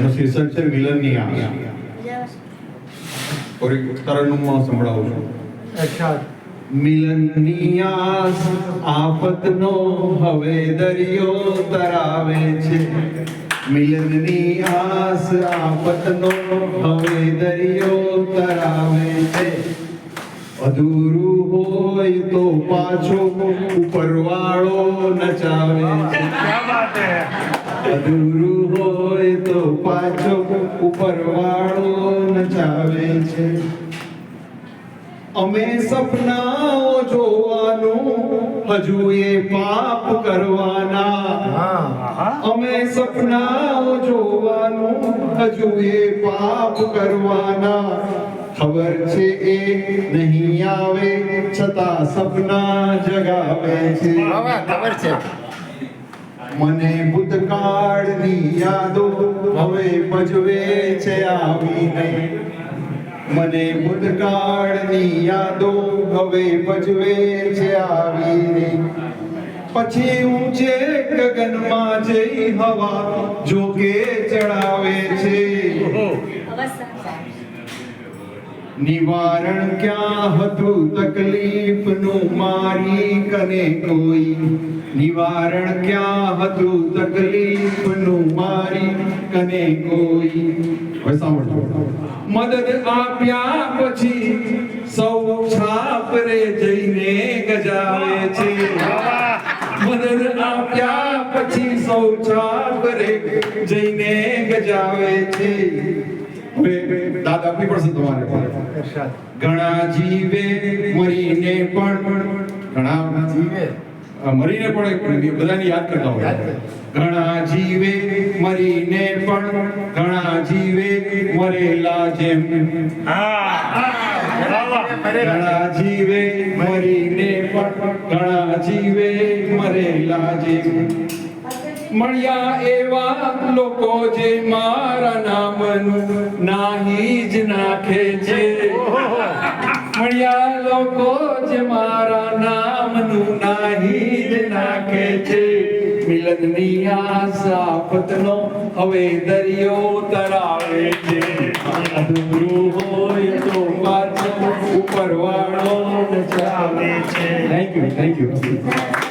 એનું શીર્ષક છે મિલનની આસ થોડીક તરન્નુમમાં સંભળાવું છું. અચ્છા. મિલનની આસ આફતનો હવે દરિયો તરાવે છે. મિલનની આસ આફતનો હવે દરિયો તરાવે છે. અધૂરું હોય તો પાછો ઉપરવાળો નચાવે છે. અધૂરું હોય તો પાછો ઉપરવાળો નચાવે છે. અમે સપનાઓ જોવાનું હજુ એ પાપ કરવાના. અમે સપનાઓ જોવાનું હજુ એ પાપ કરવાના. ખબર છે એ નહીં આવે છતાં સપના જગાવે છે. ખબર છે. મને ભૂતકાળની યાદો હવે ભજવે છે આવીને. મને ભૂતકાળની યાદો હવે ભજવે છે આવીને. પછી ઊંચે ગગનમાં જઈ હવા જોકે ચડાવે છે. નિવારણ ક્યાં હતું તકલીફનું મારી કને કોઈ? નિવારણ ક્યાં હતું તકલીફનું મારી કને કોઈ? મદદ આપ્યા પછી સૌ છાપ રે જઈને ગજાવે છે. મદદ આપ્યા પછી સૌ છાપ રે જઈને ગજાવે છે. હવે દાદ આપવી પડશે તમારે. ઘણા જીવે મરીને પણ. ઘણા જીવે. મરીને પણ બધાને યાદ કરતા હોય. ઘણા જીવે મરીને પણ. ઘણા જીવે મરેલા જેમ. ઘણા જીવે મરીને પણ. ઘણા જીવે મરેલા જેમ. મળ્યા એવા લોકો જે મારા નામનું નાહી જ નાખે છે. મળ્યા લોકો જે મારા નામનું નાહી જ નાખે છે. મિલનની આશા પતનો હવે દરિયો તરાવે છે. અધૂરું હોય તો પાછો ઉપરવાળો નચાવે છે. Thank you thank you